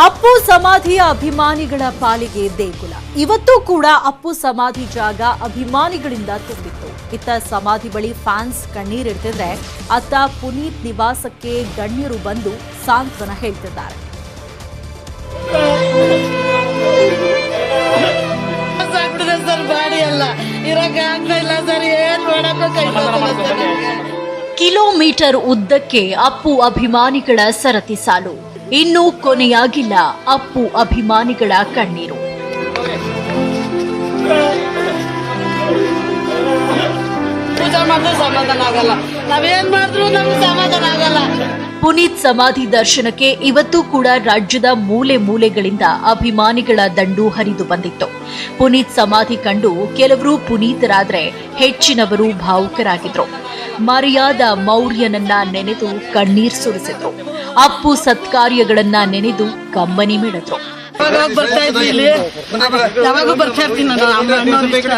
ಅಪ್ಪು ಸಮಾಧಿಯ ಅಭಿಮಾನಿಗಳ ಪಾಲಿಗೆ ದೇಗುಲ. ಇವತ್ತು ಕೂಡ ಅಪ್ಪು ಸಮಾಧಿ ಜಾಗ ಅಭಿಮಾನಿಗಳಿಂದ ತುಂಬಿತ್ತು. ಇತ್ತ ಸಮಾಧಿ ಬಳಿ ಫ್ಯಾನ್ಸ್ ಕಣ್ಣೀರಿಡ್ತಿದ್ರೆ ಅತ್ತ ಪುನೀತ್ ನಿವಾಸಕ್ಕೆ ಗಣ್ಯರು ಬಂದು ಸಾಂತ್ವನ ಹೇಳ್ತಿದ್ದಾರೆ. ಕಿಲೋಮೀಟರ್ ಉದ್ದಕ್ಕೆ ಅಪ್ಪು ಅಭಿಮಾನಿಗಳ ಸರತಿ ಸಾಲು. ಇನ್ನೂ ಕೊನೆಯಾಗಿಲ್ಲ ಅಪ್ಪು ಅಭಿಮಾನಿಗಳ ಕಣ್ಣೀರು. ಮಾಡಿದ್ರು ಸಮಾಧಾನ ಆಗಲ್ಲ. ನಾವೇನ್ ಮಾಡಿದ್ರು ನಮ್ಗೆ ಸಮಾಧಾನ ಆಗಲ್ಲ. ಪುನೀತ್ ಸಮಾಧಿ ದರ್ಶನಕ್ಕೆ ಇವತ್ತು ಕೂಡ ರಾಜ್ಯದ ಮೂಲೆ ಮೂಲೆಗಳಿಂದ ಅಭಿಮಾನಿಗಳ ದಂಡು ಹರಿದು ಬಂದಿತ್ತು. ಪುನೀತ್ ಸಮಾಧಿ ಕಂಡು ಕೆಲವರು ಪುನೀತರಾದರೆ ಹೆಚ್ಚಿನವರು ಭಾವುಕರಾಗಿದ್ರು. ಮರ್ಯಾದ ಮೌರ್ಯನನ್ನ ನೆನೆದು ಕಣ್ಣೀರ್ ಸುರಿಸಿದ್ರು. ಅಪ್ಪು ಸತ್ಕಾರ್ಯಗಳನ್ನ ನೆನೆದು ಕಂಬನಿ ಮಿಡಿದ್ರು ಯಾವಾಗ ಬರ್ತಾ ಇದ್ವಿ ಇಲ್ಲಿ. ಯಾವಾಗೂ ಬರ್ತಾ ಇರ್ತೀನಿ ನಾನು ಅಮ್ಮ ಅಣ್ಣವ್ರು ಇಷ್ಟ.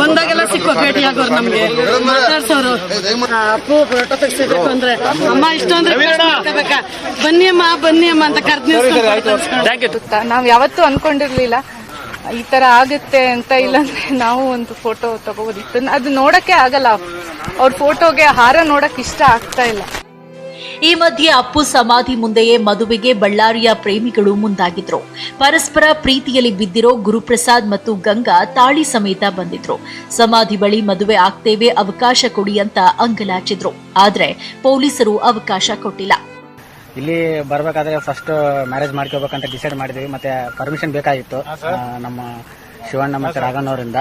ಬಂದಾಗೆಲ್ಲ ಸಿಕ್ಕೋ ಭೇಟಿ ಆಗೋರು ನಮ್ಗೆ. ಮಾತಾಡ್ಸೋರು. ಅಪ್ಪು ಫೋಟೋ ತೆಗ್ಸಿಬೇಕು ಅಂದ್ರೆ ಅಮ್ಮ ಇಷ್ಟ ಅಂದ್ರೆ ಮಾಡ್ಕೋಬೇಕಾ? ಬನ್ನಿ ಅಮ್ಮ ಬನ್ನಿ ಅಮ್ಮ ಅಂತ ಕರ್ದು ನಾವ್ ನಾವು ಯಾವತ್ತೂ ಅನ್ಕೊಂಡಿರ್ಲಿಲ್ಲ. ಈ ತರ ಆಗುತ್ತೆ ಅಂತ ಇಲ್ಲಾಂದ್ರೆ ನಾವು ಒಂದು ಫೋಟೋ ತಗೋಬೋದಿತ್ತು. ಅದು ನೋಡಕ್ಕೆ ಆಗಲ್ಲ. ಅವ್ರ ಫೋಟೋಗೆ ಹಾರ ನೋಡಕ್ ಇಷ್ಟ ಆಗ್ತಾ ಇಲ್ಲ. ಈ ಮಧ್ಯೆ ಅಪ್ಪು ಸಮಾಧಿ ಮುಂದೆಯೇ ಮದುವೆಗೆ ಬಳ್ಳಾರಿಯ ಪ್ರೇಮಿಗಳು ಮುಂದಾಗಿದ್ರು. ಪರಸ್ಪರ ಪ್ರೀತಿಯಲ್ಲಿ ಬಿದ್ದಿರೋ ಗುರುಪ್ರಸಾದ್ ಮತ್ತು ಗಂಗಾ ತಾಳಿ ಸಮೇತ ಬಂದಿದ್ರು. ಸಮಾಧಿ ಬಳಿ ಮದುವೆ ಆಗ್ತೇವೆ ಅವಕಾಶ ಕೊಡಿ ಅಂತ ಅಂಗಲಾಚಿದ್ರು. ಆದ್ರೆ ಪೊಲೀಸರು ಅವಕಾಶ ಕೊಟ್ಟಿಲ್ಲ. ಇಲ್ಲಿ ಬರಬೇಕಾದ್ರೆ ಫಸ್ಟ್ ಮ್ಯಾರೇಜ್ ಮಾಡ್ಕೋಬೇಕಂತ ಡಿಸೈಡ್ ಮಾಡಿದ್ವಿ. ಮತ್ತೆ ಪರ್ಮಿಷನ್ ಬೇಕಾಗಿತ್ತು ನಮ್ಮ ಶಿವಣ್ಣ ಮತ್ತೆ ರಾಘಣ್ಣವರಿಂದ.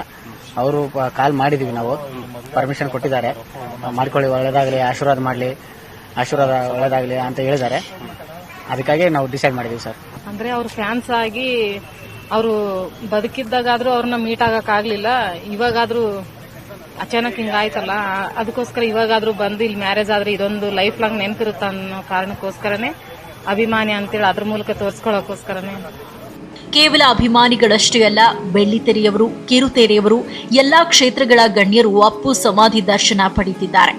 ಅವರು ಕಾಲ್ ಮಾಡಿದ್ವಿ ನಾವು. ಪರ್ಮಿಷನ್ ಕೊಟ್ಟಿದ್ದಾರೆ. ಮಾಡ್ಕೊಳ್ಳಿ ಒಳ್ಳೇದಾಗಲಿ ಆಶೀರ್ವಾದ ಮಾಡ್ಲಿ. ಆಶೀರ್ವಾದ ಒಳ್ಳೇದಾಗಲಿ ಅಂತ ಹೇಳಿದ್ದಾರೆ. ಅದಕ್ಕಾಗಿ ನಾವು ಡಿಸೈಡ್ ಮಾಡಿದೀವಿ ಸರ್. ಅಂದ್ರೆ ಅವ್ರ ಫ್ಯಾನ್ಸ್ ಆಗಿ ಅವರು ಬದುಕಿದ್ದಾಗಾದ್ರೂ ಅವ್ರನ್ನ ಮೀಟ್ ಆಗೋಕ್ಕಾಗಲಿಲ್ಲ ಇವಾಗಾದರೂ ಅಚಾನಕ್ ಹಿಂಗಾಯ್ತಲ್ಲ ಅದಕ್ಕೋಸ್ಕರ ಇವಾಗಾದ್ರೂ ಬಂದು ಇಲ್ಲಿ ಮ್ಯಾರೇಜ್ ಆದ್ರೆ ಇದೊಂದು ಲೈಫ್ ಲಾಂಗ್ ನೆನಪಿರುತ್ತ ಅನ್ನೋ ಕಾರಣಕ್ಕೋಸ್ಕರನೇ ಅಭಿಮಾನಿ ಅಂತೇಳಿ ಅದ್ರ ಮೂಲಕ ತೋರ್ಸ್ಕೊಳ್ಳೋಕೋಸ್ಕರನೇ ಕೇವಲ ಅಭಿಮಾನಿಗಳಷ್ಟೇ ಅಲ್ಲ ಬೆಳ್ಳಿತೆರೆಯವರು ಕಿರುತೆರೆಯವರು ಎಲ್ಲಾ ಕ್ಷೇತ್ರಗಳ ಗಣ್ಯರು ಅಪ್ಪು ಸಮಾಧಿ ದರ್ಶನ ಪಡೆದಿದ್ದಾರೆ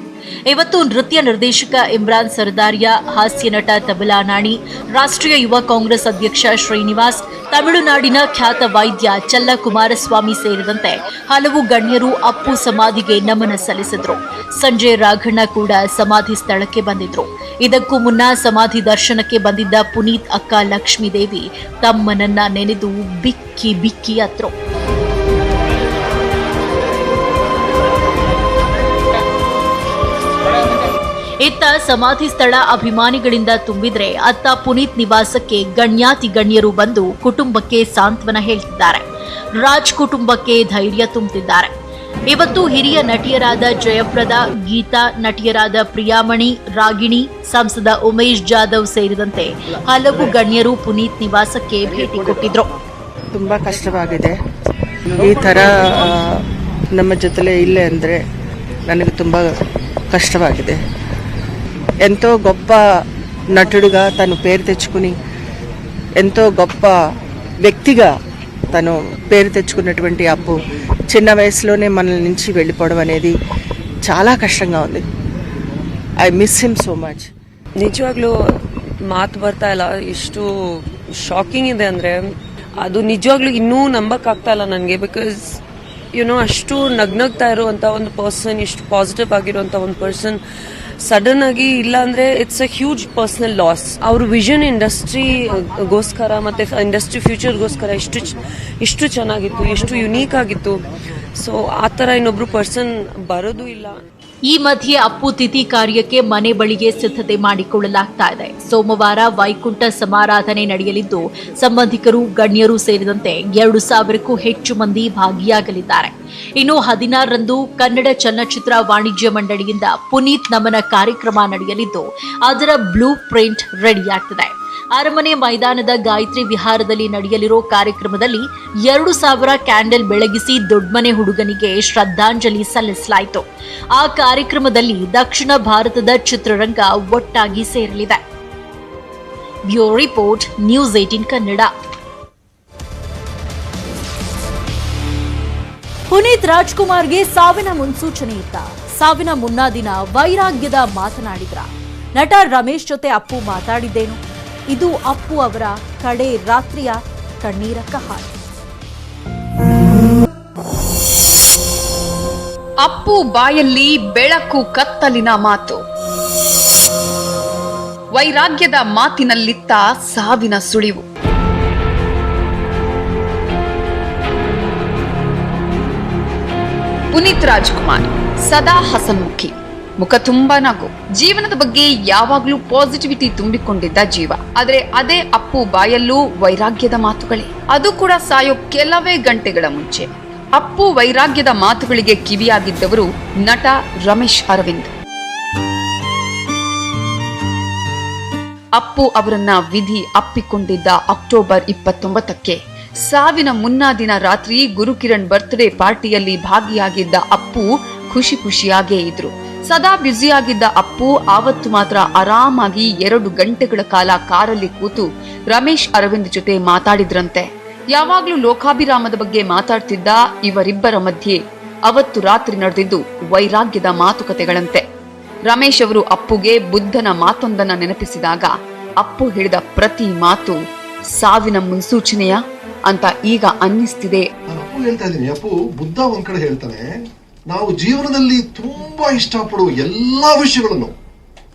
ಇವತ್ತು ನೃತ್ಯ ನಿರ್ದೇಶಕ ಇಮ್ರಾನ್ ಸರ್ದಾರಿಯಾ, ಹಾಸ್ಯ ನಟ ತಬಲಾ ನಾಣಿ, ರಾಷ್ಟ್ರೀಯ ಯುವ ಕಾಂಗ್ರೆಸ್ ಅಧ್ಯಕ್ಷ ಶ್ರೀನಿವಾಸ್, ತಮಿಳುನಾಡಿನ ಖ್ಯಾತ ವೈದ್ಯ ಚಲ್ಲ ಕುಮಾರಸ್ವಾಮಿ ಸೇರಿದಂತೆ ಹಲವು ಗಣ್ಯರು ಅಪ್ಪು ಸಮಾಧಿಗೆ ನಮನ ಸಲ್ಲಿಸಿದ್ರು. ಸಂಜೆ ರಾಘಣ್ಣ ಕೂಡ ಸಮಾಧಿ ಸ್ಥಳಕ್ಕೆ ಬಂದಿದ್ರು. ಇದಕ್ಕೂ ಮುನ್ನ ಸಮಾಧಿ ದರ್ಶನಕ್ಕೆ ಬಂದಿದ್ದ ಪುನೀತ್ ಅಕ್ಕ ಲಕ್ಷ್ಮೀದೇವಿ ತಮ್ಮನನ್ನ ನೆನೆದು ಬಿಕ್ಕಿ ಬಿಕ್ಕಿ ಅತ್ರು ಇತ್ತ ಸಮಾಧಿ ಸ್ಥಳ ಅಭಿಮಾನಿಗಳಿಂದ ತುಂಬಿದ್ರೆ ಅತ್ತ ಪುನೀತ್ ನಿವಾಸಕ್ಕೆ ಗಣ್ಯಾತಿ ಗಣ್ಯರು ಬಂದು ಕುಟುಂಬಕ್ಕೆ ಸಾಂತ್ವನ ಹೇಳ್ತಿದ್ದಾರೆ. ರಾಜ್ ಕುಟುಂಬಕ್ಕೆ ಧೈರ್ಯ ತುಂಬುತ್ತಿದ್ದಾರೆ ಇವತ್ತು ಹಿರಿಯ ನಟಿಯರಾದ ಜಯಪ್ರದ, ಗೀತಾ, ನಟಿಯರಾದ ಪ್ರಿಯಾಮಣಿ, ರಾಗಿಣಿ, ಸಂಸದ ಉಮೇಶ್ ಜಾಧವ್ ಸೇರಿದಂತೆ ಹಲವು ಗಣ್ಯರು ಪುನೀತ್ ನಿವಾಸಕ್ಕೆ ಭೇಟಿ ಕೊಟ್ಟಿದ್ರು. ತುಂಬಾ ಕಷ್ಟವಾಗಿದೆ. ಈ ಥರ ನಮ್ಮ ಜೊತೆಲೇ ಇಲ್ಲೇ ಅಂದರೆ ನನಗೆ ತುಂಬ ಕಷ್ಟವಾಗಿದೆ. ఎంతో గొప్ప నటుడుగా తను పేరు తెచ్చుకుని ఎంతో గొప్ప వ్యక్తిగా తను పేరు తెచ్చుకున్నటువంటి అప్పు చిన్న వయసులోనే మన నుంచి వెళ్ళిపోవడం అనేది చాలా కష్టంగా ఉంది I miss him so much ನಿಜವಾಗ್ಲೂ ಮಾತು ಬರ್ತಾ ಇಲ್ಲ ಎಷ್ಟು ಶಾಕಿಂಗ್ ಇದೆ ಅಂದ್ರೆ ಅದು ನಿಜವಾಗ್ಲೂ ಇನ್ನೂ ನಂಬಕ್ ಆಗ್ತಾ ಇಲ್ಲ ನನಗೆ ಬಿಕಾಸ್ ಯುನೋ ಅಷ್ಟು ನಗ್ನಗ್ತಾ ಇರುವಂತ ಒಂದು ಪರ್ಸನ್ ಇಷ್ಟು ಪಾಸಿಟಿವ್ ಆಗಿರುವಂತ ಒಂದು ಪರ್ಸನ್ ಸಡನ್ ಆಗಿ ಇಲ್ಲ ಅಂದ್ರೆ it's a huge personal loss ಅವ್ರ ವಿಷನ್ ಇಂಡಸ್ಟ್ರಿ ಗೋಸ್ಕರ ಮತ್ತೆ ಇಂಡಸ್ಟ್ರಿ ಫ್ಯೂಚರ್ಗೋಸ್ಕರ ಎಷ್ಟು ಎಷ್ಟು ಚೆನ್ನಾಗಿತ್ತು ಎಷ್ಟು ಯುನೀಕ್ ಆಗಿತ್ತು. ಸೊ ಆ ಥರ ಇನ್ನೊಬ್ರು ಪರ್ಸನ್ ಬರೋದು ಇಲ್ಲ. ಈ ಮಧ್ಯೆ ಅಪ್ಪು ತಿಥಿ ಕಾರ್ಯಕ್ಕೆ ಮನೆ ಬಳಿಗೆ ಸಿದ್ಧತೆ ಮಾಡಿಕೊಳ್ಳಲಾಗ್ತಾ ಇದೆ. ಸೋಮವಾರ ವೈಕುಂಠ ಸಮಾರಾಧನೆ ನಡೆಯಲಿದ್ದು, ಸಂಬಂಧಿಕರು, ಗಣ್ಯರು ಸೇರಿದಂತೆ ಎರಡು ಸಾವಿರಕ್ಕೂ ಹೆಚ್ಚು ಮಂದಿ ಭಾಗಿಯಾಗಲಿದ್ದಾರೆ. ಇನ್ನು ಹದಿನಾರರಂದು ಕನ್ನಡ ಚಲನಚಿತ್ರ ವಾಣಿಜ್ಯ ಮಂಡಳಿಯಿಂದ ಪುನೀತ್ ನಮನ ಕಾರ್ಯಕ್ರಮ ನಡೆಯಲಿದ್ದು, ಅದರ ಬ್ಲೂ ಪ್ರಿಂಟ್ ರೆಡಿಯಾಗ್ತಿದೆ. ಅರಮನೆ ಮೈದಾನದ ಗಾಯತ್ರಿ ವಿಹಾರದಲ್ಲಿ ನಡೆಯಲಿರೋ ಕಾರ್ಯಕ್ರಮದಲ್ಲಿ ಎರಡು ಸಾವಿರ ಕ್ಯಾಂಡಲ್ ಬೆಳಗಿಸಿ ದೊಡ್ಮನೆ ಹುಡುಗನಿಗೆ ಶ್ರದ್ಧಾಂಜಲಿ ಸಲ್ಲಿಸಲಾಯಿತು. ಆ ಕಾರ್ಯಕ್ರಮದಲ್ಲಿ ದಕ್ಷಿಣ ಭಾರತದ ಚಿತ್ರರಂಗ ಒಟ್ಟಾಗಿ ಸೇರಲಿದೆ. Bureau report, News eighteen Kannada. Puneeth ರಾಜ್ಕುಮಾರ್ಗೆ ಸಾವಿನ ಮುನ್ಸೂಚನೆ ಇತ್ತ. ಸಾವಿನ ಮುನ್ನಾ ದಿನ ವೈರಾಗ್ಯದ ಮಾತನಾಡಿದ್ರ. ನಟ ರಮೇಶ್ ಜೊತೆ ಅಪ್ಪು ಮಾತಾಡಿದ್ದೇನು? ಇದು ಅಪ್ಪು ಅವರ ಕಡೆ ರಾತ್ರಿಯ ಕಣ್ಣೀರ ಕಹಾಳ ಅಪ್ಪು ಬಾಯಲ್ಲಿ ಬೆಳಕು ಕತ್ತಲಿನ ಮಾತು. ವೈರಾಗ್ಯದ ಮಾತಿನಲ್ಲಿತ್ತ ಸಾವಿನ ಸುಳಿವು. ಪುನೀತ್ ರಾಜ್ಕುಮಾರ್, ಸದಾ ಹಸನ್ಮುಖಿ. ಮುಖ ತುಂಬಾ ನಗು. ಜೀವನದ ಬಗ್ಗೆ ಯಾವಾಗ್ಲೂ ಪಾಸಿಟಿವಿಟಿ ತುಂಬಿಕೊಂಡಿದ್ದ ಜೀವ. ಆದ್ರೆ ಅದೇ ಅಪ್ಪು ಬಾಯಲ್ಲೂ ವೈರಾಗ್ಯದ ಮಾತುಗಳೇ. ಅದು ಕೂಡ ಸಾಯೋ ಕೆಲವೇ ಗಂಟೆಗಳ ಮುಂಚೆ. ಅಪ್ಪು ವೈರಾಗ್ಯದ ಮಾತುಗಳಿಗೆ ಕಿವಿಯಾಗಿದ್ದವರು ನಟ ರಮೇಶ್ ಅರವಿಂದ್. ಅಪ್ಪು ಅವರನ್ನ ವಿಧಿ ಅಪ್ಪಿಕೊಂಡಿದ್ದ ಅಕ್ಟೋಬರ್ ಇಪ್ಪತ್ತೊಂಬತ್ತಕ್ಕೆ. ಸಾವಿನ ಮುನ್ನಾ ದಿನ ರಾತ್ರಿ ಗುರುಕಿರಣ್ ಬರ್ತ್ಡೇ ಪಾರ್ಟಿಯಲ್ಲಿ ಭಾಗಿಯಾಗಿದ್ದ ಅಪ್ಪು ಖುಷಿ ಖುಷಿಯಾಗೇ ಇದ್ರು. ಸದಾ ಬ್ಯುಸಿಯಾಗಿದ್ದ ಅಪ್ಪು ಆವತ್ತು ಮಾತ್ರ ಆರಾಮಾಗಿ ಎರಡು ಗಂಟೆಗಳ ಕಾಲ ಕಾರಲ್ಲಿ ಕೂತು ರಮೇಶ್ ಅರವಿಂದ್ ಜೊತೆ ಮಾತಾಡಿದ್ರಂತೆ. ಯಾವಾಗ್ಲೂ ಲೋಕಾಭಿರಾಮದ ಬಗ್ಗೆ ಮಾತಾಡ್ತಿದ್ದ ಇವರಿಬ್ಬರ ಮಧ್ಯೆ ಅವತ್ತು ರಾತ್ರಿ ನಡೆದಿದ್ದು ವೈರಾಗ್ಯದ ಮಾತುಕತೆಗಳಂತೆ. ರಮೇಶ್ ಅವರು ಅಪ್ಪುಗೆ ಬುದ್ಧನ ಮಾತೊಂದನ್ನ ನೆನಪಿಸಿದಾಗ ಅಪ್ಪು ಹೇಳಿದ ಪ್ರತಿ ಮಾತು, ಸಾವಿನ ಮುನ್ಸೂಚನೆಯ? ಅಂತ ಈಗ ಅನ್ನಿಸ್ತಿದೆ. ಅಪ್ಪು ಹೇಳ್ತಾ ಇದ್ದೀನಿ, ಅಪ್ಪು ಬುದ್ಧ ಒಂದ್ ಕಡೆ ಹೇಳ್ತಾನೆ ನಾವು ಜೀವನದಲ್ಲಿ ತುಂಬಾ ಇಷ್ಟಪಡುವ ಎಲ್ಲಾ ವಿಷಯಗಳನ್ನು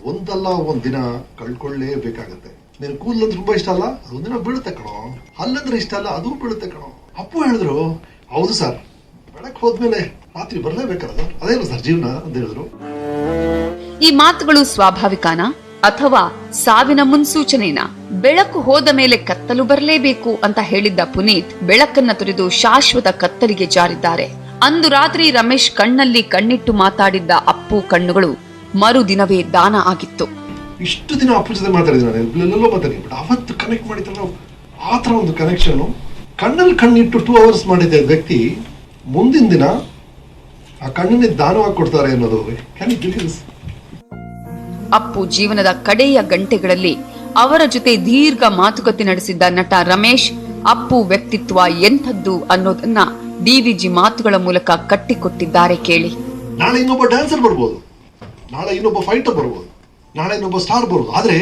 ಒಂದಲ್ಲ ಒಂದ್ ದಿನ ಕಳ್ಕೊಳ್ಳೇಬೇಕಾಗತ್ತೆ. ನೀನು ಕೂದಲು ತುಂಬಾ ಇಷ್ಟ ಅಲ್ಲ? ಅದೊಂದಿನ ಬೀಳುತ್ತೆ ಕಣೋ. ಅಲ್ಲಂದ್ರೆ ಇಷ್ಟ ಅಲ್ಲ? ಅದು ಬೀಳುತ್ತೆ ಕಣೋ. ಅಪ್ಪು ಹೇಳಿದ್ರು, ಹೌದು ಸರ್. ಬೆಳಕ್ ಹೋದ್ಮೇಲೆ ರಾತ್ರಿ ಬರಲೇಬೇಕಲ್ಲ ಅದೇನು ಸರ್ ಜೀವನ? ಅಂತ ಹೇಳಿದ್ರು. ಈ ಮಾತುಗಳು ಸ್ವಾಭಾವಿಕನ? ಅಥವಾ ಸಾವಿನ ಮುನ್ಸೂಚನೆನಾ? ಬೆಳಕು ಹೋದ ಮೇಲೆ ಕತ್ತಲು ಬರಲೇಬೇಕು ಅಂತ ಹೇಳಿದ್ದ ಪುನೀತ್ ಬೆಳಕನ್ನ ತೊರೆದು ಶಾಶ್ವತ ಕತ್ತಲಿಗೆ ಜಾರಿದ್ದಾರೆ. ಅಂದು ರಾತ್ರಿ ರಮೇಶ್ ಕಣ್ಣಲ್ಲಿ ಕಣ್ಣಿಟ್ಟು ಮಾತಾಡಿದ್ದ ಅಪ್ಪು ಕಣ್ಣುಗಳು ಮರುದಿನವೇ ದಾನ ಆಗಿತ್ತು. ಇಷ್ಟು ದಿನ ಅಪ್ಪು ಜೊತೆ ಮಾತಾಡಿದ್ರೆ ನಾನು. ಎಲ್ಲೆಲ್ಲೋ ಮಾತಾಡಿ ಬಟ್ ಅವತ್ತು ಕನೆಕ್ಟ್ ಮಾಡಿದ್ರು ಆ ಥರ ಒಂದು ಕನೆಕ್ಷನ್ ಕಣ್ಣಲ್ಲಿ ಕಣ್ಣಿಟ್ಟು ಟೂ ಅವರ್ಸ್ ಮಾಡಿದ ವ್ಯಕ್ತಿ ಮುಂದಿನ ದಿನ ಆ ಕಣ್ಣಿನ ದಾನವಾಗಿ ಕೊಡ್ತಾರೆ ಅನ್ನೋದು ಅಪ್ಪು ಜೀವನದ ಕಡೆಯ ಗಂಟೆಗಳಲ್ಲಿ ಅವರ ಜೊತೆ ದೀರ್ಘ ಮಾತುಕತೆ ನಡೆಸಿದ್ದ ನಟ ರಮೇಶ್ ಅಪ್ಪು ವ್ಯಕ್ತಿತ್ವ ಎಂಥದ್ದು ಅನ್ನೋದನ್ನ ಡಿವಿಜಿ ಮಾತುಗಳ ಮೂಲಕ ಕಟ್ಟಿಕೊಟ್ಟಿದ್ದಾರೆ ಕೇಳಿ. ನಾಳೆ ಇನ್ನೊಬ್ಬ ಡ್ಯಾನ್ಸರ್ ಬರ್ಬೋದು. ನಾಳೆ ಇನ್ನೊಬ್ಬ ಫೈಟರ್ ಬರ್ಬೋದು. ನಾಳೆ ಇನ್ನೊಬ್ಬ ಸ್ಟಾರ್ ಬರ್ಬೋದು. ಆದ್ರೆ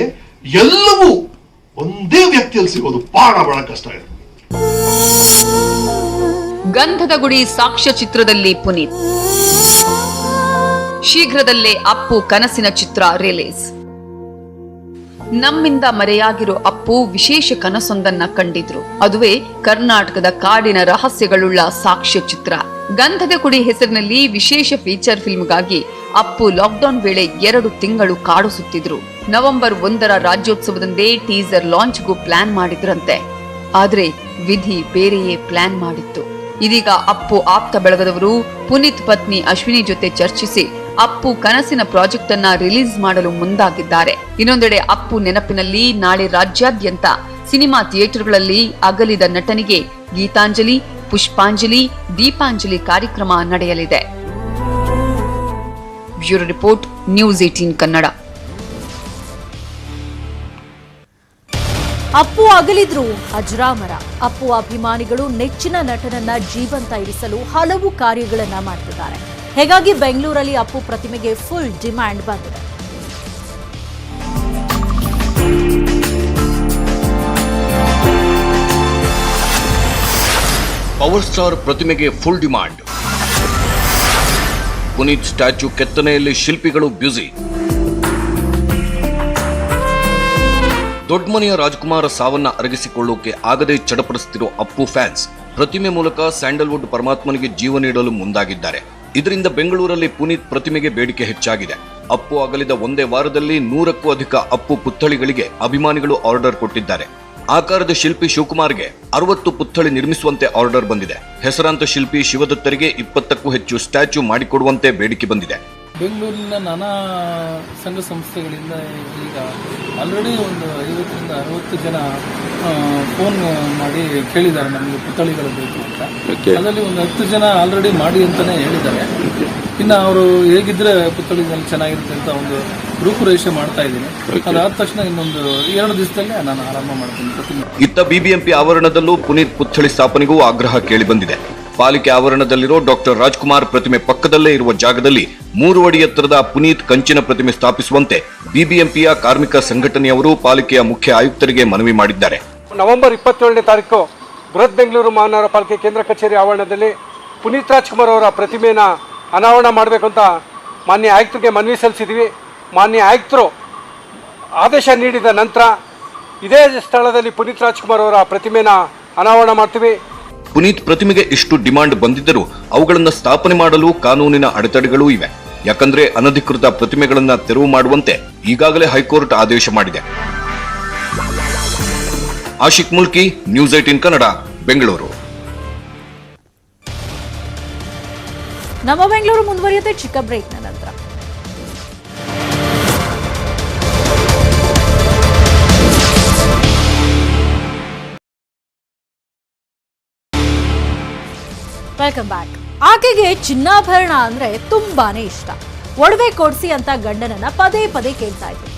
ಎಲ್ಲವೂ ಒಂದೇ ವ್ಯಕ್ತಿಯಲ್ಲಿ ಸಿಗೋದು ಬಹಳ ಬಹಳ ಕಷ್ಟ ಇದೆ ಗಂಧದ ಗುಡಿ ಸಾಕ್ಷ್ಯ ಚಿತ್ರದಲ್ಲಿ ಪುನೀತ್. ಶೀಘ್ರದಲ್ಲೇ ಅಪ್ಪು ಕನಸಿನ ಚಿತ್ರ ರಿಲೀಸ್. ನಮ್ಮಿಂದ ಮರೆಯಾಗಿರೋ ಅಪ್ಪು ವಿಶೇಷ ಕನಸೊಂದನ್ನ ಕಂಡಿದ್ರು. ಅದುವೇ ಕರ್ನಾಟಕದ ಕಾಡಿನ ರಹಸ್ಯಗಳುಳ್ಳ ಸಾಕ್ಷ್ಯ ಚಿತ್ರ. ಗಂಧದ ಕುಡಿ ಹೆಸರಿನಲ್ಲಿ ವಿಶೇಷ ಫೀಚರ್ ಫಿಲ್ಮ್ಗಾಗಿ ಅಪ್ಪು ಲಾಕ್ಡೌನ್ ವೇಳೆ ಎರಡು ತಿಂಗಳು ಕಾಡು ಸುತ್ತಿದ್ರು ನವೆಂಬರ್ ಒಂದರ ರಾಜ್ಯೋತ್ಸವದಂದೇ ಟೀಸರ್ ಲಾಂಚ್ಗೂ ಪ್ಲಾನ್ ಮಾಡಿದ್ರಂತೆ. ಆದ್ರೆ ವಿಧಿ ಬೇರೆಯೇ ಪ್ಲಾನ್ ಮಾಡಿತ್ತು. ಇದೀಗ ಅಪ್ಪು ಆಪ್ತ ಬೆಳಗದವರು ಪುನೀತ್ ಪತ್ನಿ ಅಶ್ವಿನಿ ಜೊತೆ ಚರ್ಚಿಸಿ ಅಪ್ಪು ಕನಸಿನ ಪ್ರಾಜೆಕ್ಟ್ ಅನ್ನ ರಿಲೀಸ್ ಮಾಡಲು ಮುಂದಾಗಿದ್ದಾರೆ. ಇನ್ನೊಂದೆಡೆ ಅಪ್ಪು ನೆನಪಿನಲ್ಲಿ ನಾಳೆ ರಾಜ್ಯಾದ್ಯಂತ ಸಿನಿಮಾ ಥಿಯೇಟರ್ಗಳಲ್ಲಿ ಅಗಲಿದ ನಟನಿಗೆ ಗೀತಾಂಜಲಿ, ಪುಷ್ಪಾಂಜಲಿ, ದೀಪಾಂಜಲಿ ಕಾರ್ಯಕ್ರಮ ನಡೆಯಲಿದೆ. Bureau report, News eighteen Kannada. Appu ಅಗಲಿದ್ರು ಅಜರಾಮರ. ಅಪ್ಪು ಅಭಿಮಾನಿಗಳು ನೆಚ್ಚಿನ ನಟನನ್ನ ಜೀವಂತ ಇರಿಸಲು ಹಲವು ಕಾರ್ಯಗಳನ್ನ ಮಾಡ್ತಿದ್ದಾರೆ. ಹೀಗಾಗಿ ಬೆಂಗಳೂರಲ್ಲಿ ಅಪ್ಪು ಪ್ರತಿಮೆಗೆ ಫುಲ್ ಡಿಮ್ಯಾಂಡ್ ಬಂದಿದೆ. ಪವರ್ ಸ್ಟಾರ್ ಪ್ರತಿಮೆಗೆ ಫುಲ್ ಡಿಮ್ಯಾಂಡ್ ಪುನೀತ್ ಸ್ಟ್ಯಾಚ್ಯೂ ಕೆತ್ತನೆಯಲ್ಲಿ ಶಿಲ್ಪಿಗಳು ಬ್ಯುಸಿ. ದೊಡ್ಡಮನೆಯ ರಾಜ್ಕುಮಾರ್ ಸಾವನ್ನ ಅರಗಿಸಿಕೊಳ್ಳೋಕೆ ಆಗದೆ ಚಡಪಡಿಸುತ್ತಿರೋ ಅಪ್ಪು ಫ್ಯಾನ್ಸ್ ಪ್ರತಿಮೆ ಮೂಲಕ ಸ್ಯಾಂಡಲ್ವುಡ್ ಪರಮಾತ್ಮನಿಗೆ ಜೀವ ನೀಡಲು ಮುಂದಾಗಿದ್ದಾರೆ. ಇದರಿಂದ ಬೆಂಗಳೂರಲ್ಲಿ ಪುನೀತ್ ಪ್ರತಿಮೆಗೆ ಬೇಡಿಕೆ ಹೆಚ್ಚಾಗಿದೆ. ಅಪ್ಪು ಅಗಲಿದ ಒಂದೇ ವಾರದಲ್ಲಿ ನೂರಕ್ಕೂ ಅಧಿಕ ಅಪ್ಪು ಪುತ್ಥಳಿಗಳಿಗೆ ಅಭಿಮಾನಿಗಳು ಆರ್ಡರ್ ಕೊಟ್ಟಿದ್ದಾರೆ. ಆಕಾರದ ಶಿಲ್ಪಿ ಶಿವಕುಮಾರ್ಗೆ ಅರವತ್ತು ಪುತ್ಥಳಿ ನಿರ್ಮಿಸುವಂತೆ ಆರ್ಡರ್ ಬಂದಿದೆ. ಹೆಸರಾಂತ ಶಿಲ್ಪಿ ಶಿವದತ್ತರಿಗೆ ಇಪ್ಪತ್ತಕ್ಕೂ ಹೆಚ್ಚು ಸ್ಟ್ಯಾಚ್ಯೂ ಮಾಡಿಕೊಡುವಂತೆ ಬೇಡಿಕೆ ಬಂದಿದೆ. ಬೆಂಗಳೂರಿನ ನಾನಾ ಸಂಘ ಸಂಸ್ಥೆಗಳಿಂದ ಈಗ ಆಲ್ರೆಡಿ ಒಂದು ಐವತ್ತರಿಂದ ಅರವತ್ತು ಜನ ಫೋನ್ ಮಾಡಿ ಕೇಳಿದ್ದಾರೆ ನಮಗೆ ಪುತ್ಥಳಿಗಳು ಬೇಕು ಅಂತ. ಅದರಲ್ಲಿ ಒಂದು ಹತ್ತು ಜನ ಆಲ್ರೆಡಿ ಮಾಡಿ ಅಂತಲೇ ಹೇಳಿದ್ದಾರೆ. ಇನ್ನು ಅವರು ಹೇಗಿದ್ರೆ ಪುತ್ಥಳಿಗಳು ಚೆನ್ನಾಗಿರುತ್ತೆ ಅಂತ ಒಂದು ರೂಪುರೇಷೆ ಮಾಡ್ತಾ ಇದ್ದೀನಿ. ಅದಾದ ತಕ್ಷಣ ಇನ್ನೊಂದು ಎರಡು ದಿವಸದಲ್ಲೇ ನಾನು ಆರಂಭ ಮಾಡ್ತೀನಿ. ಇತ್ತ ಬಿಬಿಎಂಪಿ ಆವರಣದಲ್ಲೂ ಪುನೀತ್ ಪುತ್ಥಳಿ ಸ್ಥಾಪನೆಗೂ ಆಗ್ರಹ ಕೇಳಿಬಂದಿದೆ ಪಾಲಿಕೆ ಆವರಣದಲ್ಲಿರೋ ಡಾಕ್ಟರ್ ರಾಜ್ಕುಮಾರ್ ಪ್ರತಿಮೆ ಪಕ್ಕದಲ್ಲೇ ಇರುವ ಜಾಗದಲ್ಲಿ ಮೂರು ಅಡಿ ಎತ್ತರದ ಪುನೀತ್ ಕಂಚಿನ ಪ್ರತಿಮೆ ಸ್ಥಾಪಿಸುವಂತೆ ಬಿಬಿಎಂಪಿಯ ಕಾರ್ಮಿಕ ಸಂಘಟನೆಯವರು ಪಾಲಿಕೆಯ ಮುಖ್ಯ ಆಯುಕ್ತರಿಗೆ ಮನವಿ ಮಾಡಿದ್ದಾರೆ. ನವೆಂಬರ್ ಇಪ್ಪತ್ತೇಳನೇ ತಾರೀಕು ಬೃಹತ್ ಬೆಂಗಳೂರು ಮಹಾನಗರ ಪಾಲಿಕೆ ಕೇಂದ್ರ ಕಚೇರಿ ಆವರಣದಲ್ಲಿ ಪುನೀತ್ ರಾಜ್ಕುಮಾರ್ ಅವರ ಪ್ರತಿಮೆಯನ್ನು ಅನಾವರಣ ಮಾಡಬೇಕು ಅಂತ ಮಾನ್ಯ ಆಯುಕ್ತರಿಗೆ ಮನವಿ ಸಲ್ಲಿಸಿದ್ವಿ. ಮಾನ್ಯ ಆಯುಕ್ತರು ಆದೇಶ ನೀಡಿದ ನಂತರ ಇದೇ ಸ್ಥಳದಲ್ಲಿ ಪುನೀತ್ ರಾಜ್ಕುಮಾರ್ ಅವರ ಪ್ರತಿಮೆನ ಅನಾವರಣ ಮಾಡ್ತೀವಿ. ಪುನೀತ್ ಪ್ರತಿಮೆಗೆ ಇಷ್ಟು ಡಿಮಾಂಡ್ ಬಂದಿದ್ದರೂ ಅವುಗಳನ್ನು ಸ್ಥಾಪನೆ ಮಾಡಲು ಕಾನೂನಿನ ಅಡೆತಡೆಗಳೂ ಇವೆ. ಯಾಕಂದ್ರೆ ಅನಧಿಕೃತ ಪ್ರತಿಮೆಗಳನ್ನು ತೆರವು ಮಾಡುವಂತೆ ಈಗಾಗಲೇ ಹೈಕೋರ್ಟ್ ಆದೇಶ ಮಾಡಿದೆ. Ashik Mulki, News eighteen Kannada, Bengaluru. ನಮ್ಮ ಬೆಂಗಳೂರು ಮುಂದುವರಿಯುತ್ತೆ ಚಿಕ್ಕ ಬ್ರೇಕ್ನ ವೆಲ್ಕಮ್ ಬ್ಯಾಕ್ ಆಕೆಗೆ ಚಿನ್ನಾಭರಣ ಅಂದ್ರೆ ತುಂಬಾನೇ ಇಷ್ಟ. ಒಡವೆ ಕೊಡ್ಸಿ ಅಂತ ಗಂಡನನ್ನ ಪದೇ ಪದೇ ಕೇಳ್ತಾ ಇದ್ರು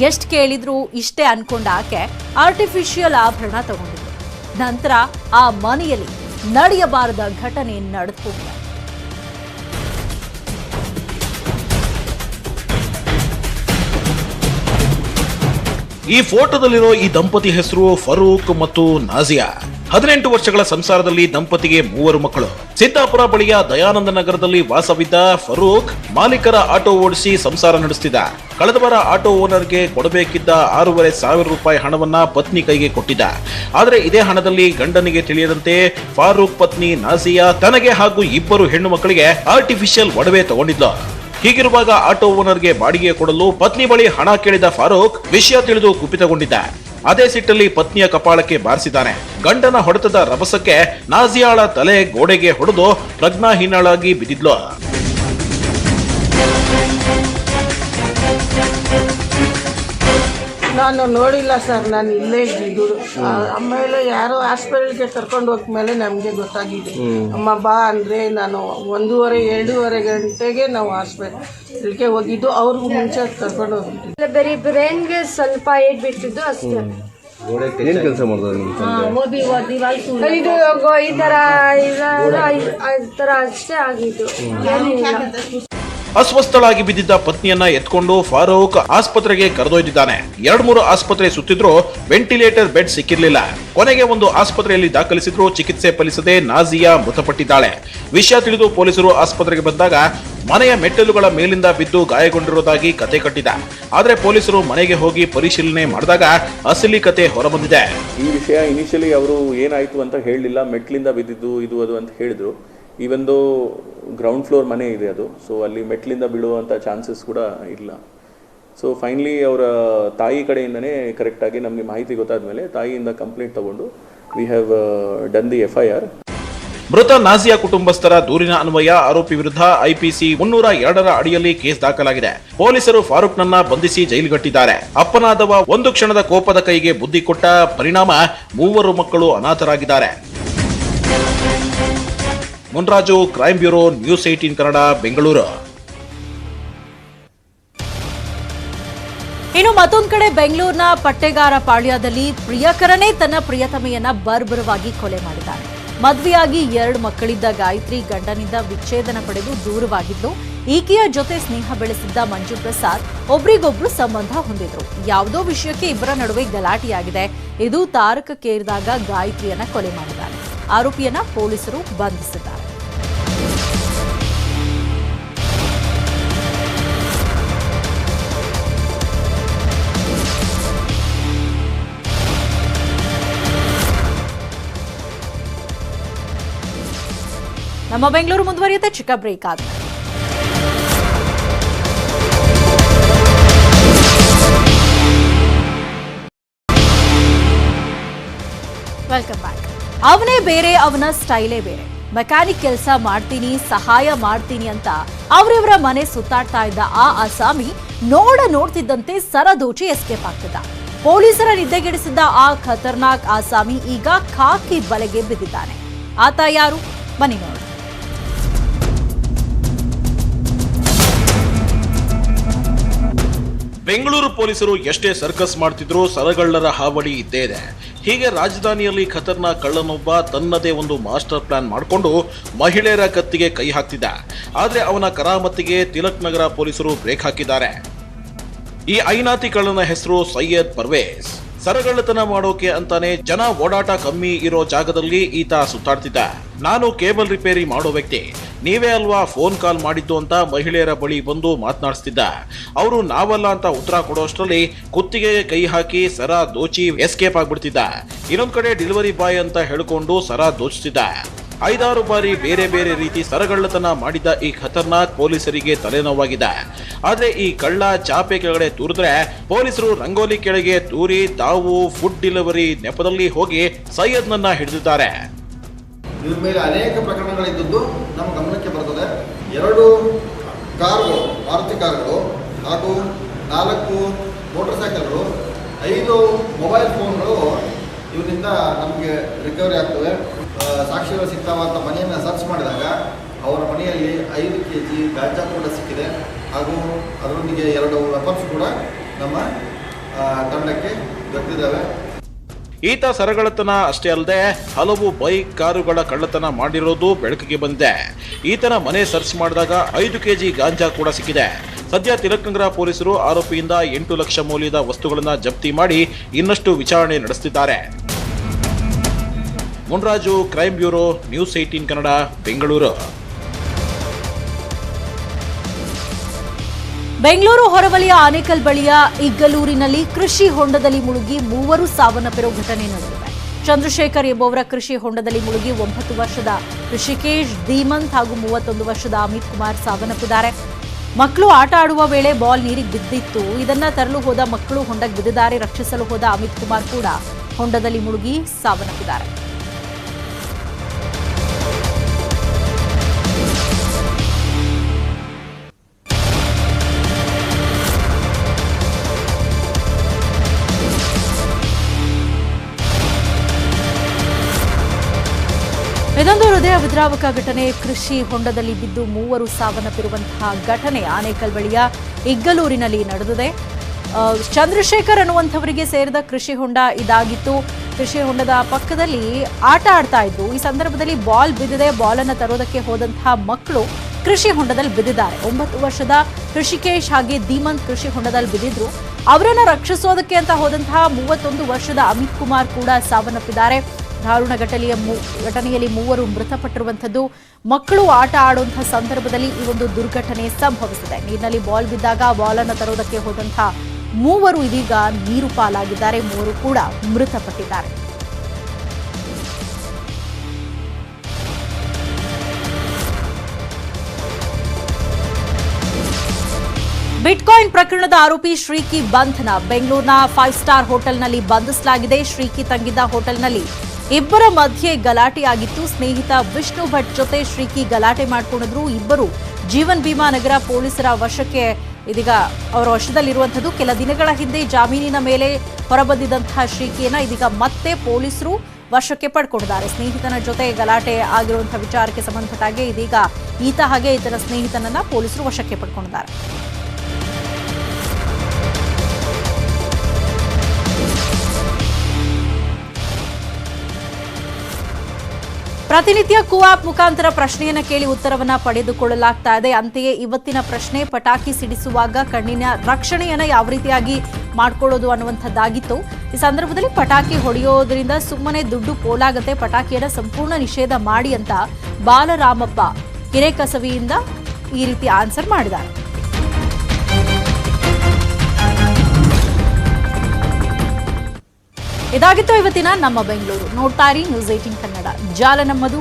ಎಷ್ಟು ಕೇಳಿದ್ರು ಇಷ್ಟೇ ಅನ್ಕೊಂಡ ಆಕೆ ಆರ್ಟಿಫಿಷಿಯಲ್ ಆಭರಣ ತಗೊಂಡಿದ್ರು ನಂತರ ಆ ಮನೆಯಲ್ಲಿ ನಡೆಯಬಾರದ ಘಟನೆ ನಡೆದು ಈ ಫೋಟೋದಲ್ಲಿರೋ ಈ ದಂಪತಿ ಹೆಸರು ಫರೂಕ್ ಮತ್ತು ನಾಜಿಯಾ ಹದಿನೆಂಟು ವರ್ಷಗಳ ಸಂಸಾರದಲ್ಲಿ ದಂಪತಿಗೆ ಮೂವರು ಮಕ್ಕಳು. ಸಿದ್ದಾಪುರ ಬಳಿಯ ದಯಾನಂದ ನಗರದಲ್ಲಿ ವಾಸವಿದ್ದ ಫರೂಕ್ ಮಾಲೀಕರ ಆಟೋ ಓಡಿಸಿ ಸಂಸಾರ ನಡೆಸುತ್ತಿದ್ದ ಕಳೆದ ವಾರ ಆಟೋ ಓನರ್ಗೆ ಕೊಡಬೇಕಿದ್ದ ಆರೂವರೆ ಸಾವಿರ ರೂಪಾಯಿ ಹಣವನ್ನ ಪತ್ನಿ ಕೈಗೆ ಕೊಟ್ಟಿದ್ದ. ಆದರೆ ಇದೇ ಹಣದಲ್ಲಿ ಗಂಡನಿಗೆ ತಿಳಿಯದಂತೆ ಫಾರೂಕ್ ಪತ್ನಿ ನಾಸಿಯಾ, ತನಗೆ ಹಾಗೂ ಇಬ್ಬರು ಹೆಣ್ಣು ಮಕ್ಕಳಿಗೆ ಆರ್ಟಿಫಿಷಿಯಲ್ ಒಡವೆ ತಗೊಂಡಿದ್ದ ಹೀಗಿರುವಾಗ ಆಟೋ ಓನರ್ಗೆ ಬಾಡಿಗೆ ಕೊಡಲು ಪತ್ನಿ ಬಳಿ ಹಣ ಕೇಳಿದ ಫಾರೂಕ್ ವಿಷಯ ತಿಳಿದು ಕುಪಿತಗೊಂಡಿದ್ದ. ಅದೇ ಸಿಟ್ಟಲ್ಲಿ ಪತ್ನಿಯ ಕಪಾಳಕ್ಕೆ ಬಾರಿಸಿದ್ದಾನೆ. ಗಂಡನ ಹೊಡೆತದ ರಭಸಕ್ಕೆ ನಾಜಿಯಾಳ ತಲೆ ಗೋಡೆಗೆ ಹೊಡೆದು ಪ್ರಜ್ಞಾಹೀನಳಾಗಿ ಬಿದ್ದಿದ್ಲು. ನಾನು ನೋಡಿಲ್ಲ ಸರ್ ನಾನು ಇಲ್ಲೇ ಇದ್ದಿದ್ದು ಆಮೇಲೆ ಯಾರೋ ಹಾಸ್ಪಿಟಲ್ಗೆ ಕರ್ಕೊಂಡು ಹೋಗ್ಮೇಲೆ ನಮಗೆ ಗೊತ್ತಾಗಿದೆ. ಅಮ್ಮ ಬಾ ಅಂದರೆ ನಾನು ಒಂದೂವರೆ ಎರಡೂವರೆ ಗಂಟೆಗೆ ನಾವು ಹಾಸ್ಪಿಟಲ್ಗೆ ಹೋಗಿದ್ದು ಅವ್ರಿಗೂ ಮುಂಚೆ ಕರ್ಕೊಂಡು ಹೋಗಿದ್ದು ಬರೀ ಬ್ರೈನ್ಗೆ ಸ್ವಲ್ಪ ಏಟ್ ಬಿಟ್ಟಿದ್ದು ಅಷ್ಟೇ. ಗೋ- ಈ ತರ ಇಲ್ಲ ಈ ತರ ಅಷ್ಟೇ ಆಗಿದ್ದು. ಅಸ್ವಸ್ಥಳಾಗಿ ಬಿದ್ದಿದ್ದ ಪತ್ನಿಯನ್ನ ಎತ್ಕೊಂಡು ಫಾರೂಕ್ ಆಸ್ಪತ್ರೆಗೆ ಕರೆದೊಯ್ದಿದ್ದಾನೆ. ಎರಡ್ ಮೂರು ಆಸ್ಪತ್ರೆ ಸುತ್ತಿದ್ರು ವೆಂಟಿಲೇಟರ್ ಬೆಡ್ ಸಿಕ್ಕಿರ್ಲಿಲ್ಲ. ಕೊನೆಗೆ ಒಂದು ಆಸ್ಪತ್ರೆಯಲ್ಲಿ ದಾಖಲಿಸಿದ್ರು ಚಿಕಿತ್ಸೆ ಫಲಿಸದೆ ನಾಜಿಯಾ ಮೃತಪಟ್ಟಿದ್ದಾಳೆ. ವಿಷಯ ತಿಳಿದು ಪೊಲೀಸರು ಆಸ್ಪತ್ರೆಗೆ ಬಂದಾಗ ಮನೆಯ ಮೆಟ್ಟಲುಗಳ ಮೇಲಿಂದ ಬಿದ್ದು ಗಾಯಗೊಂಡಿರುವುದಾಗಿ ಕತೆ ಕಟ್ಟಿದ. ಆದರೆ ಪೊಲೀಸರು ಮನೆಗೆ ಹೋಗಿ ಪರಿಶೀಲನೆ ಮಾಡಿದಾಗ ಅಸಲಿ ಕತೆ ಹೊರಬಂದಿದೆ. ಈ ವಿಷಯ ಇನಿಷಿಯಲಿ ಅವರು ಏನಾಯಿತು ಅಂತ ಹೇಳಲಿಲ್ಲ ಮೆಟ್ಲಿಂದ ಬಿದ್ದಿದ್ದು ಇದು ಅದು ಅಂತ ಹೇಳಿದ್ರು. ಈವೊಂದು ಗ್ರೌಂಡ್ ಫ್ಲೋರ್ ಮನೆ ಇದೆ ಅದು ಸೊ ಅಲ್ಲಿ ಮೆಟ್ಲಿಂದ ಬೀಳುವಂಥ ಚಾನ್ಸಸ್ ಕೂಡ ಇಲ್ಲ. ಸೊ ಫೈನಲಿ ಅವರ ತಾಯಿ ಕಡೆಯಿಂದನೇ ಕರೆಕ್ಟಾಗಿ ನಮಗೆ ಮಾಹಿತಿ ಗೊತ್ತಾದ ಮೇಲೆ ತಾಯಿಯಿಂದ ಕಂಪ್ಲೇಂಟ್ ತಗೊಂಡು we have done the F I R ಮೃತ ನಾಜಿಯಾ ಕುಟುಂಬಸ್ಥರ ದೂರಿನ ಅನ್ವಯ ಆರೋಪಿ ವಿರುದ್ಧ ಐಪಿಸಿ ಮುನ್ನೂರ ಎರಡರ ಅಡಿಯಲ್ಲಿ ಕೇಸ್ ದಾಖಲಾಗಿದೆ. ಪೊಲೀಸರು ಫಾರೂಕ್ನನ್ನ ಬಂಧಿಸಿ ಜೈಲಿಗಟ್ಟಿದ್ದಾರೆ. ಅಪ್ಪನಾದವ ಒಂದು ಕ್ಷಣದ ಕೋಪದ ಕೈಗೆ ಬುದ್ಧಿ ಕೊಟ್ಟ ಪರಿಣಾಮ ಮೂವರು ಮಕ್ಕಳು ಅನಾಥರಾಗಿದ್ದಾರೆ. Munraju crime bureau News eighteen Kannada, Bengaluru. ಇನ್ನು ಮತ್ತೊಂದು ಕಡೆ ಬೆಂಗಳೂರಿನ ಪಟ್ಟೆಗಾರ ಪಾಳ್ಯದಲ್ಲಿ ಪ್ರಿಯಕರನೇ ತನ್ನ ಪ್ರಿಯತಮೆಯನ್ನ ಬರ್ಬರವಾಗಿ ಕೊಲೆ ಮಾಡಿದ್ದಾನೆ. ಮದುವೆಯಾಗಿ ಎರಡು ಮಕ್ಕಳಿದ್ದ ಗಾಯತ್ರಿ ಗಂಡನಿಂದ ವಿಚ್ಛೇದನ ಪಡೆದು ದೂರವಾಗಿದ್ದು, ಈಕೆಯ ಜೊತೆ ಸ್ನೇಹ ಬೆಳೆಸಿದ್ದ ಮಂಜು ಪ್ರಸಾದ್ ಒಬ್ರಿಗೊಬ್ರು ಸಂಬಂಧ ಹೊಂದಿದ್ರು. ಯಾವುದೋ ವಿಷಯಕ್ಕೆ ಇಬ್ಬರ ನಡುವೆ ಗಲಾಟೆಯಾಗಿದೆ. ಇದು ತಾರಕಕ್ಕೇರಿದಾಗ ಗಾಯತ್ರಿಯನ್ನ ಕೊಲೆ ಮಾಡಿದ್ದಾರೆ ಆರೋಪಿಯನ್ನ ಪೊಲೀಸರು ಬಂಧಿಸಿದ್ದಾರೆ. ನಮ್ಮ ಬೆಂಗಳೂರು ಮುಂದುವರಿಯುತ್ತೆ. ಚಿಕ್ಕ ಬ್ರೇಕ್ ಆದ ವೆಲ್ಕಮ್ ಬ್ಯಾಕ್ ಅವನೇ ಬೇರೆ, ಅವನ ಸ್ಟೈಲೇ ಬೇರೆ. ಮೆಕ್ಯಾನಿಕ್ ಕೆಲಸ ಮಾಡ್ತೀನಿ, ಸಹಾಯ ಮಾಡ್ತೀನಿ ಅಂತ ಅವರಿವರ ಮನೆ ಸುತ್ತಾಡ್ತಾ ಇದ್ದ ಆ ಅಸಾಮಿ ನೋಡ ನೋಡ್ತಿದ್ದಂತೆ ಸರದೋಚಿ ಎಸ್ಕೇಪ್ ಆಗ್ತಿದ್ದ. ಪೊಲೀಸರ ನಿದ್ದೆಗೆಡಿಸಿದ್ದ ಆ ಖತರ್ನಾಕ್ ಆಸಾಮಿ ಈಗ ಖಾಕಿ ಬಲೆಗೆ ಬಿದ್ದಿದ್ದಾನೆ. ಆತ ಯಾರು? ಬನ್ನಿ ನೋಡೋಣ ಬೆಂಗಳೂರು ಪೊಲೀಸರು ಎಷ್ಟೇ ಸರ್ಕಸ್ ಮಾಡ್ತಿದ್ರು ಸರಗಳ್ಳರ ಹಾವಳಿ ಇದ್ದೇ ಇದೆ. ಹೀಗೆ ರಾಜಧಾನಿಯಲ್ಲಿ ಖತರ್ನಾಕ್ ಕಳ್ಳನೊಬ್ಬ ತನ್ನದೇ ಒಂದು ಮಾಸ್ಟರ್ ಪ್ಲಾನ್ ಮಾಡಿಕೊಂಡು ಮಹಿಳೆಯರ ಕತ್ತಿಗೆ ಕೈ ಹಾಕ್ತಿದ್ದ. ಆದರೆ ಅವನ ಕರಾಮತ್ತಿಗೆ ತಿಲಕ್ ನಗರ ಪೊಲೀಸರು ಬ್ರೇಕ್ ಹಾಕಿದ್ದಾರೆ. ಈ ಐನಾತಿ ಕಳ್ಳನ ಹೆಸರು ಸೈಯದ್ ಪರ್ವೇಸ್. ಸರಗಳ್ಳತನ ಮಾಡೋಕೆ ಅಂತಾನೆ ಜನ ಓಡಾಟ ಕಮ್ಮಿ ಇರೋ ಜಾಗದಲ್ಲಿ ಈತ ಸುತ್ತಾಡ್ತಿದ್ದ. ನಾನು ಕೇಬಲ್ ರಿಪೇರಿ ಮಾಡೋ ವ್ಯಕ್ತಿ. ನೀವೇ ಅಲ್ವಾ ಫೋನ್ ಕಾಲ್ ಮಾಡಿದ್ದು ಅಂತ ಮಹಿಳೆಯರ ಬಳಿ ಬಂದು ಮಾತನಾಡಿಸ್ತಿದ್ದ. ಅವರು ನಾವಲ್ಲ ಅಂತ ಉತ್ತರ ಕೊಡೋಷ್ಟರಲ್ಲಿ ಕುತ್ತಿಗೆ ಕೈ ಹಾಕಿ ಸರ ದೋಚಿ ಎಸ್ಕೇಪ್ ಆಗ್ಬಿಡ್ತಿದ್ದ. ಇನ್ನೊಂದ್ ಕಡೆ ಡೆಲಿವರಿ ಬಾಯ್ ಅಂತ ಹೇಳ್ಕೊಂಡು ಸರ ದೋಚಿಸ್ತಿದ್ದ. ಐದಾರು ಬಾರಿ ಬೇರೆ ಬೇರೆ ರೀತಿ ಸರಗಳ್ಳತನ ಮಾಡಿದ ಈ ಖತರ್ನಾಕ್ ಪೊಲೀಸರಿಗೆ ತಲೆನೋವಾಗಿದೆ ಆದ್ರೆ ಈ ಕಳ್ಳ ಚಾಪೆ ಕೆಳಗಡೆ ತೂರಿದ್ರೆ ಪೊಲೀಸರು ರಂಗೋಲಿ ಕೆಳಗೆ ತೂರಿ ತಾವು ಫುಡ್ ಡೆಲಿವರಿ ನೆಪದಲ್ಲಿ ಹೋಗಿ ಸೈಯದ್ನನ್ನ ಹಿಡಿದಿದ್ದಾರೆ. ಇವ್ರ ಮೇಲೆ ಅನೇಕ ಪ್ರಕರಣಗಳಿದ್ದದ್ದು ನಮ್ಮ ಗಮನಕ್ಕೆ ಬರ್ತದೆ. ಎರಡು ಕಾರುಗಳು ಮಾರುತಿ ಕಾರುಗಳು ಹಾಗೂ ನಾಲ್ಕು ಮೋಟರ್ ಸೈಕಲ್ಗಳು, ಐದು ಮೊಬೈಲ್ ಫೋನ್ಗಳು ಇವರಿಂದ ನಮಗೆ ರಿಕವರಿ ಆಗ್ತವೆ ಸಾಕ್ಷಿಗಳು ಸಿಗ್ತಾವಂಥ ಅಂತ ಮನೆಯನ್ನು ಸರ್ಚ್ ಮಾಡಿದಾಗ ಅವರ ಮನೆಯಲ್ಲಿ ಐದು ಕೆ ಜಿ ಗಾಂಜಾ ಕೂಡ ಸಿಕ್ಕಿದೆ. ಹಾಗೂ ಅದರೊಂದಿಗೆ ಎರಡು ವೆಪನ್ಸ್ ಕೂಡ ನಮ್ಮ ತಂಡಕ್ಕೆ ದೊರೆತಿದ್ದಾವೆ. ಈತ ಸರಗಳತನ ಅಷ್ಟೇ ಅಲ್ಲದೆ ಹಲವು ಬೈಕ್ ಕಾರುಗಳ ಕಳ್ಳತನ ಮಾಡಿರೋದು ಬೆಳಕಿಗೆ ಬಂದಿದೆ. ಈತನ ಮನೆ ಸರ್ಚ್ ಮಾಡಿದಾಗ ಐದು ಕೆಜಿ ಗಾಂಜಾ ಕೂಡ ಸಿಕ್ಕಿದೆ. ಸದ್ಯ ತಿಲಕ್ನಗರ ಪೊಲೀಸರು ಆರೋಪಿಯಿಂದ ಎಂಟು ಲಕ್ಷ ಮೌಲ್ಯದ ವಸ್ತುಗಳನ್ನು ಜಪ್ತಿ ಮಾಡಿ ಇನ್ನಷ್ಟು ವಿಚಾರಣೆ ನಡೆಸುತ್ತಿದ್ದಾರೆ Munraju crime bureau, News eighteen Kannada, Bengaluru. Bengaluru ಹೊರವಲಯ Anekal ಬಳಿಯ ಇಗ್ಗಲೂರಿನಲ್ಲಿ ಕೃಷಿ ಹೊಂಡದಲ್ಲಿ ಮುಳುಗಿ ಮೂವರು ಸಾವನ್ನಪ್ಪಿರೋ ಘಟನೆ ನಡೆದಿದೆ. ಚಂದ್ರಶೇಖರ್ ಎಂಬುವರ ಕೃಷಿ ಹೊಂಡದಲ್ಲಿ ಮುಳುಗಿ ಒಂಬತ್ತು ವರ್ಷದ ಋಷಿಕೇಶ್ ಧೀಮಂತ್ ಹಾಗೂ ಮೂವತ್ತೊಂದು ವರ್ಷದ ಅಮಿತ್ ಕುಮಾರ್ ಸಾವನ್ನಪ್ಪಿದ್ದಾರೆ. ಮಕ್ಕಳು ಆಟ ಆಡುವ ವೇಳೆ ಬಾಲ್ ನೀರಿಗೆ ಬಿದ್ದಿತ್ತು. ಇದನ್ನ ತರಲು ಹೋದ ಮಕ್ಕಳು ಹೊಂಡಕ್ಕೆ ಬಿದ್ದಿದ್ದಾರೆ. ರಕ್ಷಿಸಲು ಹೋದ ಅಮಿತ್ ಕುಮಾರ್ ಕೂಡ ಹೊಂಡದಲ್ಲಿ ಮುಳುಗಿ ಸಾವನ್ನಪ್ಪಿದ್ದಾರೆ. ವಿದ್ರಾವಕ ಘಟನೆ ಕೃಷಿ ಹೊಂಡದಲ್ಲಿ ಬಿದ್ದು ಮೂವರು ಸಾವನ್ನಪ್ಪಿರುವಂತಹ ಘಟನೆ ಆನೇಕಲ್ ಬಳಿಯ ಇಗ್ಗಲೂರಿನಲ್ಲಿ ನಡೆದಿದೆ. ಚಂದ್ರಶೇಖರ್ ಅನ್ನುವಂಥವರಿಗೆ ಸೇರಿದ ಕೃಷಿ ಹೊಂಡ ಇದಾಗಿತ್ತು. ಕೃಷಿ ಹೊಂಡದ ಪಕ್ಕದಲ್ಲಿ ಆಟ ಆಡ್ತಾ ಇದ್ರು ಈ ಸಂದರ್ಭದಲ್ಲಿ ಬಾಲ್ ಬಿದ್ದಿದೆ. ಬಾಲ್ ಅನ್ನ ತರೋದಕ್ಕೆ ಹೋದಂತಹ ಮಕ್ಕಳು ಕೃಷಿ ಹೊಂಡದಲ್ಲಿ ಬಿದ್ದಿದ್ದಾರೆ. ಒಂಬತ್ತು ವರ್ಷದ ಋಷಿಕೇಶ್ ಹಾಗೆ ಧೀಮಂತ್ ಕೃಷಿ ಹೊಂಡದಲ್ಲಿ ಬಿದ್ದಿದ್ರು. ಅವರನ್ನು ರಕ್ಷಿಸೋದಕ್ಕೆ ಅಂತ ಹೋದಂತಹ ಮೂವತ್ತೊಂದು ವರ್ಷದ ಅಮಿತ್ ಕುಮಾರ್ ಕೂಡ ಸಾವನ್ನಪ್ಪಿದ್ದಾರೆ. ದಾರುಣ ಘಟನೆಯ ಘಟನೆಯಲ್ಲಿ ಮೂವರು ಮೃತಪಟ್ಟಿರುವಂಥದ್ದು. ಮಕ್ಕಳು ಆಟ ಆಡುವಂತಹ ಸಂದರ್ಭದಲ್ಲಿ ಈ ಒಂದು ದುರ್ಘಟನೆ ಸಂಭವಿಸಿದೆ. ನೀರಿನಲ್ಲಿ ಬಾಲ್ ಬಿದ್ದಾಗ ಬಾಲ್ ಅನ್ನು ತರೋದಕ್ಕೆ ಹೋದಂತಹ ಮೂವರು ಇದೀಗ ನೀರು ಪಾಲಾಗಿದ್ದಾರೆ. ಮೂವರು ಕೂಡ ಮೃತಪಟ್ಟಿದ್ದಾರೆ. ಬಿಟ್ಕಾಯಿನ್ ಪ್ರಕರಣದ ಆರೋಪಿ ಶ್ರೀಕಿ ಬಂಧನ. ಬೆಂಗಳೂರಿನ ಫೈವ್ ಸ್ಟಾರ್ ಹೋಟೆಲ್ನಲ್ಲಿ ಬಂಧಿಸಲಾಗಿದೆ. ಶ್ರೀಕಿ ತಂಗಿದ್ದ ಹೋಟೆಲ್ನಲ್ಲಿ ಇಬ್ಬರ ಮಧ್ಯೆ ಗಲಾಟೆಯಾಗಿತ್ತು ಸ್ನೇಹಿತ ವಿಷ್ಣು ಭಟ್ ಜೊತೆ ಶ್ರೀಕಿ ಗಲಾಟೆ ಮಾಡಿಕೊಂಡಿದ್ರು. ಇಬ್ಬರು ಜೀವನ್ ಭೀಮಾ ನಗರ ಪೊಲೀಸರ ವಶಕ್ಕೆ ಇದೀಗ ಅವರ ವಶದಲ್ಲಿರುವಂಥದ್ದು. ಕೆಲ ದಿನಗಳ ಹಿಂದೆ ಜಾಮೀನಿನ ಮೇಲೆ ಹೊರಬಂದಿದ್ದಂತಹ ಶ್ರೀಕಿಯನ್ನ ಇದೀಗ ಮತ್ತೆ ಪೊಲೀಸರು ವಶಕ್ಕೆ ಪಡ್ಕೊಂಡಿದ್ದಾರೆ. ಸ್ನೇಹಿತನ ಜೊತೆ ಗಲಾಟೆ ಆಗಿರುವಂತಹ ವಿಚಾರಕ್ಕೆ ಸಂಬಂಧಪಟ್ಟಾಗೆ ಇದೀಗ ಈತ ಹಾಗೆ ಈತನ ಸ್ನೇಹಿತನನ್ನ ಪೊಲೀಸರು ವಶಕ್ಕೆ ಪಡ್ಕೊಂಡಿದ್ದಾರೆ. ಪ್ರತಿನಿತ್ಯ ಕುವಾಪ್ ಮುಖಾಂತರ ಪ್ರಶ್ನೆಯನ್ನು ಕೇಳಿ ಉತ್ತರವನ್ನ ಪಡೆದುಕೊಳ್ಳಲಾಗ್ತಾ ಇದೆ. ಅಂತೆಯೇ ಇವತ್ತಿನ ಪ್ರಶ್ನೆ ಪಟಾಕಿ ಸಿಡಿಸುವಾಗ ಕಣ್ಣಿನ ರಕ್ಷಣೆಯನ್ನ ಯಾವ ರೀತಿಯಾಗಿ ಮಾಡ್ಕೊಳ್ಳೋದು ಅನ್ನುವಂಥದ್ದಾಗಿತ್ತು. ಈ ಸಂದರ್ಭದಲ್ಲಿ ಪಟಾಕಿ ಹೊಡೆಯೋದ್ರಿಂದ ಸುಮ್ಮನೆ ದುಡ್ಡು ಪೋಲಾಗತ್ತೆ, ಪಟಾಕಿಯನ್ನು ಸಂಪೂರ್ಣ ನಿಷೇಧ ಮಾಡಿ ಅಂತ ಬಾಲರಾಮಪ್ಪ ಹಿರೇಕಸವಿಯಿಂದ ಈ ರೀತಿ ಆನ್ಸರ್ ಮಾಡಿದ್ದಾರೆ. ಇದಾಗಿತ್ತು ಇವತ್ತಿನ ನಮ್ಮ ಬೆಂಗಳೂರು ನೋಡ್ತಾರಿ ನ್ಯೂಸ್ ಏಟಿನ್ ಕನ್ನಡ ಜಾಲ ನಮ್ಮದು.